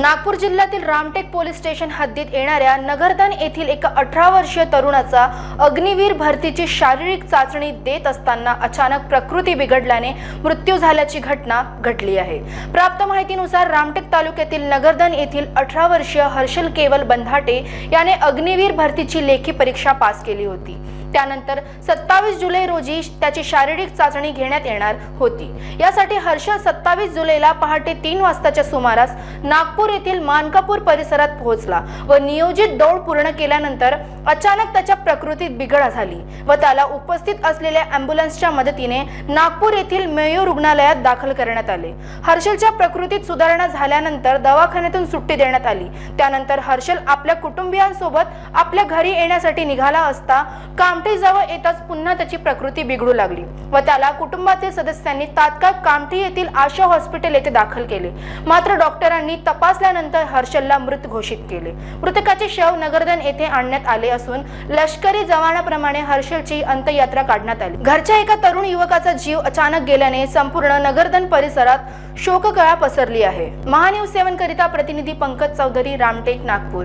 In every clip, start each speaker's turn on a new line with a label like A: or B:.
A: नागपूर जिल्ह्यातील Ramtek police station हद्दीत येणाऱ्या नगरधन येथील एका अठरा वर्षीय तरुणाचा अग्निवीर भरतीची शारीरिक चाचणी देत असताना अचानक प्रकृती बिघडल्याने मृत्यू झाल्याची घटना घडली आहे. प्राप्त माहितीनुसार रामटेक तालुक्यातील नगरधन येथील अठरा वर्षीय हर्षल केवल बंधाटे याने अग्निवीर भरतीची लेखी परीक्षा पास केली होती. त्यानंतर सत्तावीस जुलै रोजी त्याची शारीरिक चाचणी घेण्यात येणार होती. यासाठी हर्षल सत्तावीस जुलैला पहाटे तीन वाजताच्या सुमारास नागपूर येथील मानकापूर परिसरात पोहोचला व नियोजित दौड पूर्ण केल्यानंतर अचानक त्याच्या प्रकृतीत बिघड झाली व त्याला उपस्थित असलेल्या अँब्युलन्सच्या मदतीने नागपूर येथील मेयो रुग्णालयात दाखल करण्यात आले. हर्षलच्या प्रकृतीत सुधारणा झाल्यानंतर दवाखान्यातून सुट्टी देण्यात आली. त्यानंतर हर्षल आपल्या कुटुंबियांसोबत आपल्या घरी येण्यासाठी निघाला असता कामठी जवळ येताच पुन्हा त्याची प्रकृती बिघडू लागली व त्याला कुटुंबातील सदस्यांनी तात्काळ कामठी येथील आशा हॉस्पिटल येथे दाखल केले. मात्र डॉक्टरांनी तपासल्यानंतर हर्षलला मृत घोषित केले. मृतकाचे शव नगरधन येथे आणण्यात आले असून लष्करी जवानाप्रमाणे हर्षलची अंत्ययात्रा काढण्यात आली. घरच्या एका तरुण युवकाचा जीव अचानक गेल्याने संपूर्ण नगरधन परिसरात शोककळा पसरली आहे. महान्यूज सेवन करिता प्रतिनिधी पंकज चौधरी रामटेक नागपूर.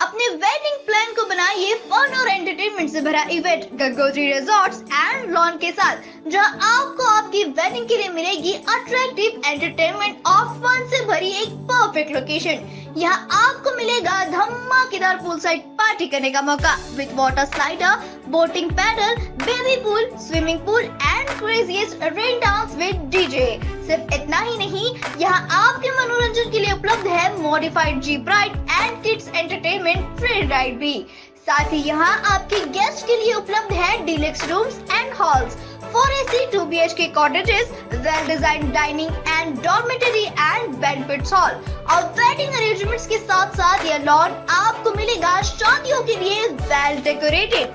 B: अपने वेडिंग प्लान को बनाइए फन और एंटरटेनमेंट से भरा event Gangotri resorts and lawn के साथ, जहाँ आपको आपकी वेडिंग के लिए मिलेगी अट्रैक्टिव एंटरटेनमेंट और फन से भरी एक परफेक्ट लोकेशन यहाँ आपको मिलेगा धमाकेदार पूल साइड पार्टी करने का मौका with water slider boating paddle baby pool swimming pool and craziest rain dance with DJ सिर्फ़ इतना ही नहीं, यहाँ आपके मनोरंजन के लिए उपलब्ध है modified jeep ride and kids ride भी। साथ ही यहाँ आपके गेस्ट के लिए उपलब्ध है deluxe rooms and halls four A C two B H K cottages well design dining and dormitory and benefit hall और वेडिंग अरेंजमेंट्स के साथ साथ यह लॉन आपको मिलेगा शादियों के लिए वेल डेकोरेटेड